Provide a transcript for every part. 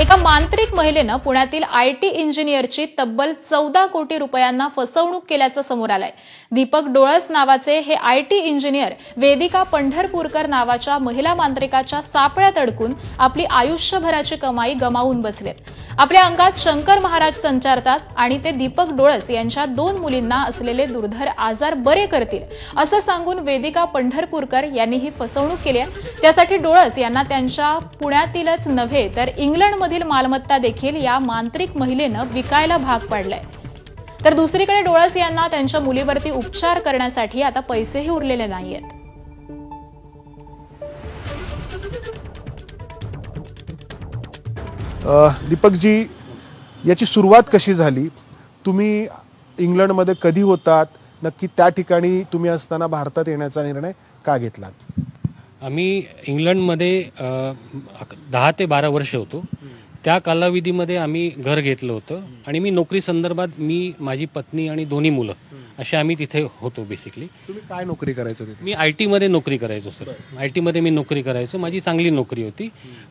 एका मांत्रिक महिलेनं पुण्यातील आयटी इंजिनियरची तब्बल चौदा कोटी रुपयांना फसवणूक केल्याचं समोर आलंय. दीपक डोळस नावाचे हे आयटी इंजिनियर वेदिका पंढरपूरकर नावाच्या महिला मांत्रिकाच्या सापळ्यात अडकून आपली आयुष्यभराची कमाई गमावून बसलेत. आपल्या अंगात शंकर महाराज संचारतात आणि ते दीपक डोळस यांच्या दोन मुलींना असलेले दुर्धर आजार बरे करतील असं सांगून वेदिका पंढरपूरकर यांनी ही फसवणूक केली आहे. त्यासाठी डोळस यांना त्यांच्या पुण्यातीलच नव्हे तर इंग्लंडमधील मालमत्ता देखील या मांत्रिक महिलेनं विकायला भाग पाडलाय. तर दुसरीकडे डोळस यांना त्यांच्या मुलीवरती उपचार करण्यासाठी आता पैसेही उरलेले नाहीयेत. दीपकजी याची सुरुवात कशी झाली? तुम्ही इंग्लंडमध्ये कधी होतात? नक्की त्या ठिकाणी तुम्ही असताना भारतात येण्याचा निर्णय का घेतला? आम्ही इंग्लंडमध्ये दहा ते बारा वर्ष होतो. त्या कालावधीमध्ये आम्ही घर घेतलं होतं आणि मी नोकरी संदर्भात मी माझी पत्नी आणि दोन्ही मुलं असे आम्ही तिथे होतो बेसिकली तुम्ही काय नोकरी करायचं तिथे? मी आय टीमध्ये नोकरी करायचो सर आय टीमध्ये मी नोकरी करायचो. माझी चांगली नोकरी होती.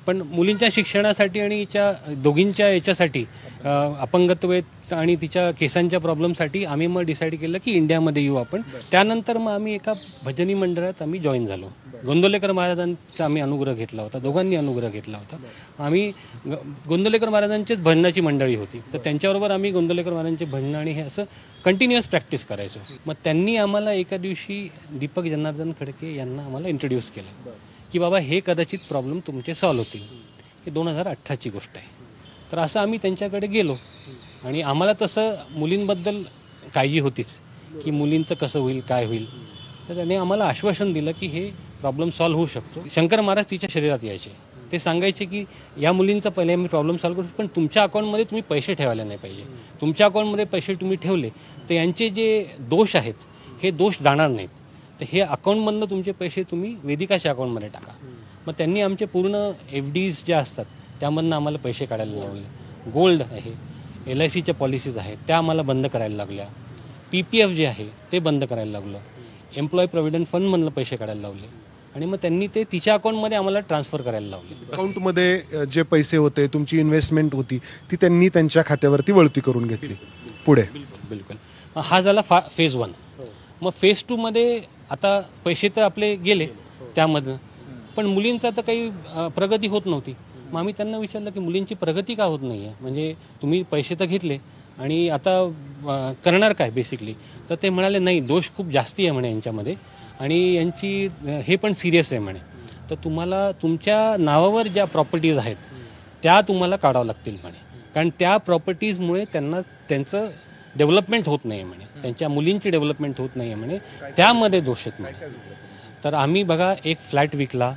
पण मुलींच्या शिक्षणासाठी आणि हिच्या दोघींच्या याच्यासाठी अ, अपंगत्व आणि तिच्या केसांच्या प्रॉब्लेमसाठी आम्ही मग डिसाईड केलं की इंडियामध्ये येऊ आपण. त्यानंतर मग आम्ही एका भजनी मंडळात आम्ही जॉईन झालो. गोंदवलेकर महाराजांचा आम्ही अनुग्रह घेतला होता. दोघांनी अनुग्रह घेतला होता. आम्ही ग- गोंदवलेकर महाराजांचीच भजनाची मंडळी होती. तर त्यांच्याबरोबर आम्ही गोंदवलेकर महाराजांचे भजन आणि हे असं कंटिन्युअस प्रॅक्टिस करायचो. मग त्यांनी आम्हाला एका दिवशी दीपक जनार्दन खडके यांना आम्हाला इंट्रोड्यूस केलं की बाबा हे कदाचित प्रॉब्लेम तुमचे सॉल्व्ह होतील. हे दोन हजार अठराची गोष्ट आहे. तर असं आम्ही त्यांच्याकडे गेलो. आणि आम्हाला तसं मुलींबद्दल काळजी होतीच की मुलींचं कसं होईल काय होईल. तर त्याने आम्हाला आश्वासन दिलं की हे प्रॉब्लेम सॉल्व्ह होऊ शकतो. शंकर महाराज तिच्या शरीरात यायचे. ते सांगायचे की या मुलींचा पहिले आम्ही प्रॉब्लेम सॉल्व्ह करू पण तुमच्या अकाउंटमध्ये तुम्ही पैसे ठेवायला नाही पाहिजे. तुमच्या अकाउंटमध्ये पैसे तुम्ही ठेवले तर यांचे जे दोष आहेत हे दोष जाणार नाहीत. तर हे अकाउंटमधनं तुमचे पैसे तुम्ही वेदिकाच्या अकाउंटमध्ये टाका. मग त्यांनी आमचे पूर्ण एफ डीज ज्या असतात त्यामधनं आम्हाला पैसे काढायला लावले. गोल्ड आहे एल आय सीच्या पॉलिसीज आहेत त्या आम्हाला बंद करायला लागल्या. पी पी एफ जे आहे ते बंद करायला लागलं. एम्प्लॉय प्रॉव्हिडंट फंडमधनं पैसे काढायला लावले. आणि मग त्यांनी ते तिच्या अकाउंटमध्ये आम्हाला ट्रान्सफर करायला लावले. अकाउंटमध्ये जे पैसे होते तुमची इन्व्हेस्टमेंट होती ती त्यांनी त्यांच्या खात्यावरती वळती करून घेतली. पुढे. बिलकुल हा झाला फा फेज वन मग फेज टू मध्ये आता पैसे तर आपले गेले त्यामधनं. पण मुलींचा तर काही प्रगती होत नव्हती. मग आम्ही त्यांना विचारलं की मुलींची प्रगती का होत नाही आहे म्हणजे तुम्ही पैसे तर घेतले आणि आता करणार काय बेसिकली तर ते म्हणाले नाही दोष खूप जास्ती आहे म्हणे यांच्यामध्ये. आणि यांची हे पण सिरियस आहे म्हणे. तर तुम्हाला तुमच्या नावावर ज्या प्रॉपर्टीज आहेत त्या तुम्हाला काढावं लागतील म्हणे. कारण त्या प्रॉपर्टीजमुळे त्यांना त्यांचं डेव्हलपमेंट होत नाही म्हणे. त्यांच्या मुलींची डेव्हलपमेंट होत नाही म्हणे. त्यामध्ये दोष आहेत म्हणे. तर आम्ही बघा एक फ्लॅट विकला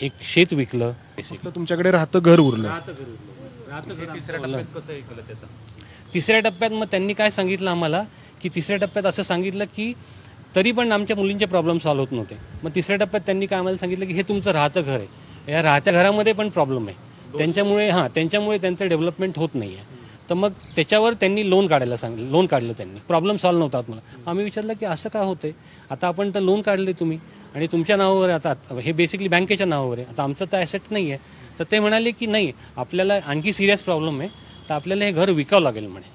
एक शेत विकलं तुमच्याकडे राहतं घर उरलं. तिसऱ्या टप्प्यात मग त्यांनी काय सांगितलं आम्हाला? की तिसऱ्या टप्प्यात असं सांगितलं की तरी पण आमच्या मुलींचे प्रॉब्लेम सॉल्व्ह होत नव्हते. मग तिसऱ्या टप्प्यात त्यांनी काय आम्हाला सांगितलं की हे तुमचं राहतं घर आहे. या राहत्या घरामध्ये पण प्रॉब्लेम आहे. त्यांच्यामुळे हां त्यांच्यामुळे त्यांचं डेव्हलपमेंट होत नाही आहे तर मग त्याच्यावर त्यांनी लोन काढायला सांगितलं लोन काढलं त्यांनी. प्रॉब्लेम सॉल्व्ह नव्हता होत मला. आम्ही विचारलं की असं का होतंय? आता आपण तर लोन काढले तुम्ही. आणि तुमच्या नावावर आता हे बेसिकली बँकेच्या नावावर आहे. आता आमचं तर ॲसेट नाही आहे तर ते म्हणाले की नाही आपल्याला आणखी सिरियस प्रॉब्लेम आहे. तर आपल्याला हे घर विकावं लागेल म्हणे.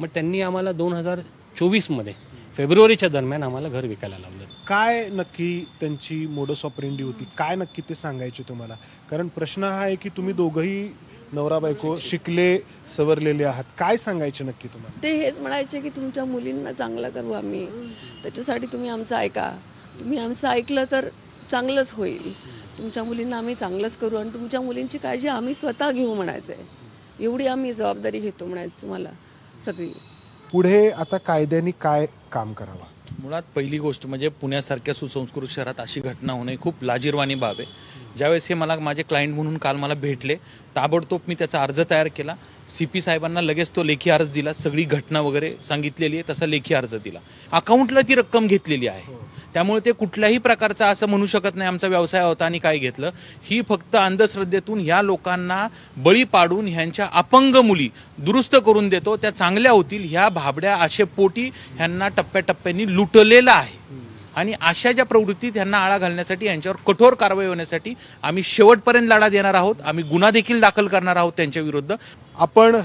मग त्यांनी आम्हाला दोन हजार चोवीसमध्ये फेब्रुवारीच्या दरम्यान आम्हाला घर विकायला लावलं. काय नक्की त्यांची मोडस ऑपरेंडी होती? काय नक्की ते सांगायचे तुम्हाला? कारण प्रश्न हा आहे की तुम्ही दोघंही नवरा बायको शिकले सवरलेले आहात. काय सांगायचे नक्की तुम्हाला? ते हेच म्हणायचे की तुमच्या मुलींना चांगलं करू आम्ही. त्याच्यासाठी तुम्ही आमचं ऐका. तुम्ही आमचं ऐकलं तर चांगलंच होईल. तुमच्या मुलींना आम्ही चांगलंच करू आणि तुमच्या मुलींची काळजी आम्ही स्वतः घेऊ म्हणायचंय. एवढी आम्ही जबाबदारी घेतो म्हणायचं तुम्हाला सगळी. पुढे आता कायद्याने काय काम करावं. मुळात पहिली गोष्ट म्हणजे पुण्यासारख्या सुसंस्कृत शहरात अशी घटना होणे खूप लाजीरवाणी बाब आहे. ज्यावेळेस हे मला माझे क्लायंट म्हणून काल मला भेटले ताबडतोब मी त्याचा अर्ज तयार केला. सी पी साहेबांना लगेच तो लेखी अर्ज दिला. सगळी घटना वगैरे सांगितलेली आहे तसा लेखी अर्ज दिला. अकाउंटला ती रक्कम घेतलेली आहे. त्यामुळे ते कुठल्याही प्रकारचा असं म्हणू शकत नाही आमचा व्यवसाय होता आणि काय घेतलं. ही फक्त अंधश्रद्धेतून ह्या लोकांना बळी पाडून ह्यांच्या अपंग मुली दुरुस्त करून देतो. त्या चांगल्या होतील ह्या भाबड्या आशेपोटी ह्यांना टप्प्याटप्प्याने लुटलेलं आहे. आणि अशा ज्या प्रवृत्ती त्यांना आळा घालण्यासाठी यांच्यावर कठोर कारवाई होण्यासाठी आम्ही शेवटपर्यंत लढा देणार आहोत. आम्ही गुन्हा देखील दाखल करणार आहोत त्यांच्या विरुद्ध. आपण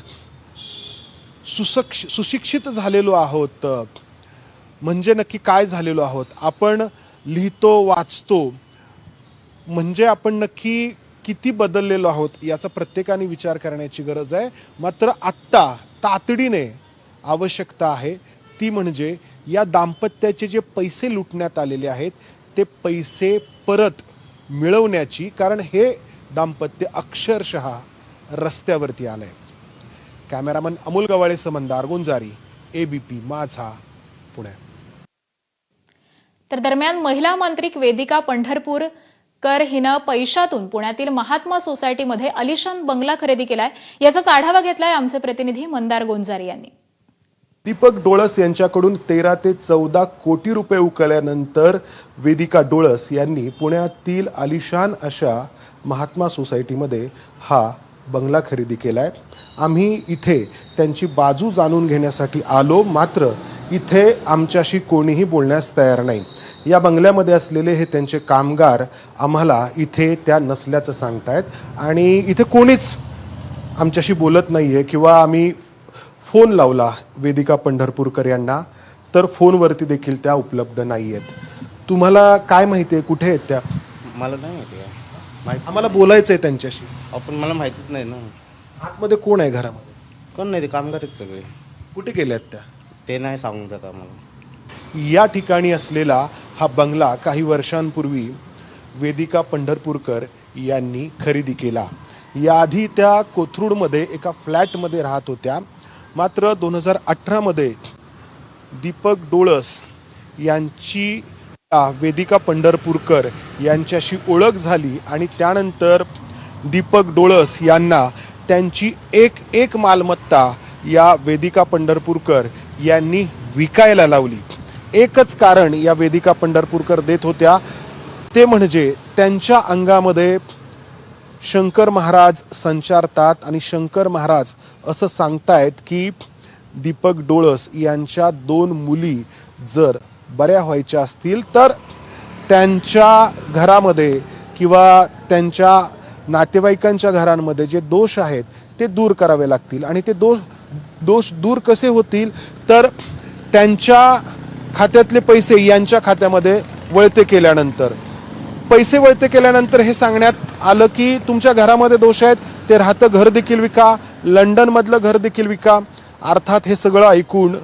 सुसक्ष सुशिक्षित झालेलो आहोत. म्हणजे नक्की काय झालेलो आहोत? आपण लिहितो वाचतो. म्हणजे आपण नक्की किती बदललेलो आहोत याचा प्रत्येकाने विचार करण्याची गरज आहे. मात्र आत्ता तातडीने आवश्यकता आहे. ती म्हणजे या दाम्पत्याचे जे पैसे लुटण्यात आलेले आहेत ते पैसे परत मिळवण्याची कारण हे दाम्पत्य अक्षरशः रस्त्यावरती आलंय. Cameraman Amol Gawale Samandar Gunjari ABP Majha Pune. तर दरम्यान महिला मांत्रिक वेदिका पंढरपूरकर हिनं पैशातून पुण्यातील महात्मा सोसायटीमध्ये अलिशान बंगला खरेदी केलाय याचाच आढावा घेतलाय आमचे प्रतिनिधी मंदार गोंजारी यांनी. दीपक डोळस यांच्याकडून तेरा ते चौदा कोटी रुपये उकळल्यानंतर वेदिका डोळस यांनी पुण्यातील आलिशान अशा महात्मा सोसायटीमध्ये हा बंगला खरेदी केलाय. आम्ही इथे त्यांची बाजू जाणून घेण्यासाठी आलो मात्र इथे आमच्याशी कोणीही बोलण्यास तयार नाही. या बंगल्यामध्ये असलेले हे त्यांचे कामगार आम्हाला इथे त्या नसल्याचं सांगतायत आणि इथे कोणीच आमच्याशी बोलत नाही आहे किंवा आम्ही फोन लावला वेदिका पंढरपूरकर यांना तर फोनवरती देखील त्या उपलब्ध नाही आहेत तुम्हाला काय माहिती आहे? कुठे आहेत त्या? मला नाही माहिती आहे. माहिती आम्हाला बोलायचं आहे त्यांच्याशी. आपण मला माहितीच नाही ना. आतमध्ये कोण आहे घरामध्ये? कोण नाही ते कामगार आहेत सगळे. कुठे गेल्यात त्या? ते नाही सांगून जात आम्हाला. या ठिकाणी असलेला हा बंगला काही वर्षांपूर्वी वेदिका पंढरपूरकर यांनी खरेदी केला. याआधी त्या कोथरूडमध्ये एका फ्लॅटमध्ये राहत होत्या. मात्र दोन हजार अठरामध्ये दीपक डोळस यांची वेदिका पंढरपूरकर यांच्याशी ओळख झाली आणि त्यानंतर दीपक डोळस यांना त्यांची एक एक मालमत्ता या वेदिका पंढरपूरकर यांनी विकायला लावली. एकच कारण या वेदिका पंढरपूरकर देत होत्या ते म्हणजे त्यांच्या अंगामध्ये शंकर महाराज संचारतात आणि शंकर महाराज असं सांगतायत की दीपक डोळस यांच्या दोन मुली जर बऱ्या व्हायच्या असतील तर त्यांच्या घरामध्ये किंवा त्यांच्या नातेवाईकांच्या घरांमध्ये जे दोष आहेत ते दूर करावे लागतील. आणि ते दोष दोष दूर कसे होतील? तर त्यांच्या खात्यातले पैसे यांच्या खात्यामध्ये वळते केल्यानंतर. पैसे वळते केल्यानंतर हे सांगण्यात आलं की तुमच्या घरामध्ये दोष आहेत ते राहतं घर देखील विका लंडनमधलं घर देखील विका. अर्थात हे सगळं ऐकून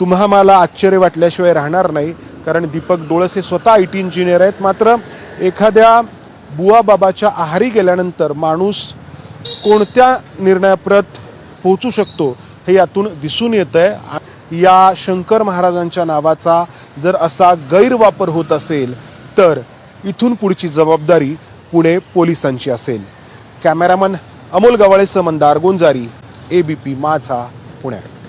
तुम्हा मला आश्चर्य वाटल्याशिवाय राहणार नाही. कारण दीपक डोळस हे स्वतः आय टी इंजिनियर आहेत. मात्र एखाद्या बुवा बाबाच्या आहारी गेल्यानंतर माणूस कोणत्या निर्णयाप्रत पोहोचू शकतो हे यातून दिसून येत आहे या शंकर महाराजांच्या नावाचा जर असा गैरवापर होत असेल तर इथून पुढची जबाबदारी पुणे पोलिसांची असेल. कॅमेरामन अमोल गवाळे समंदार गुंजारी एबीपी माझा पुण्यात.